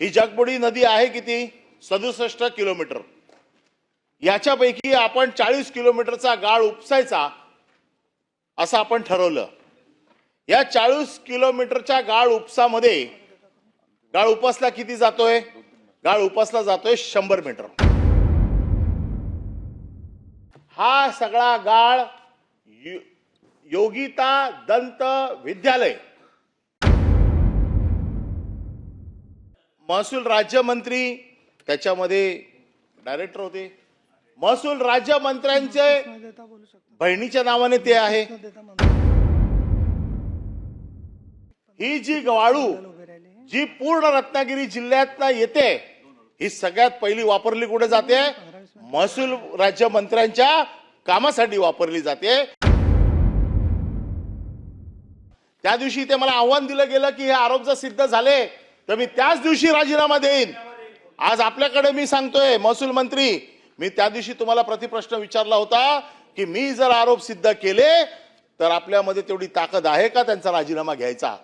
ही जगबुडी नदी आहे किती? सदुसष्ट किलोमीटर. याच्यापैकी आपण चाळीस किलोमीटरचा गाळ उपसायचा असं आपण ठरवलं. या चाळीस किलोमीटरच्या गाळ उपसामध्ये गाळ उपसला किती जातोय? गाळ उपसला जातोय शंभर मीटर. हा सगळा गाळ यो- योगिता दंत विद्यालय महसूल राज्यमंत्री त्याच्यामध्ये डायरेक्टर होते. महसूल राज्यमंत्र्यांचे बहिणीच्या नावाने ते आहे. ही जी गवाळू जी पूर्ण रत्नागिरी जिल्ह्यात येते ही सगळ्यात पहिली वापरली कुठे जाते? महसूल राज्यमंत्र्यांच्या कामासाठी वापरली जाते. त्या दिवशी ते मला आव्हान दिलं गेलं की हे आरोप जर सिद्ध झाले तर मी त्याच दिवशी राजीनामा देईन. आज आपल्याकडे मी सांगतोय महसूल मंत्री मी त्या दिवशी तुम्हाला प्रतिप्रश्न विचारला होता की मी जर आरोप सिद्ध केले तर आपल्यामध्ये तेवढी ताकद आहे का त्यांचा राजीनामा घ्यायचा?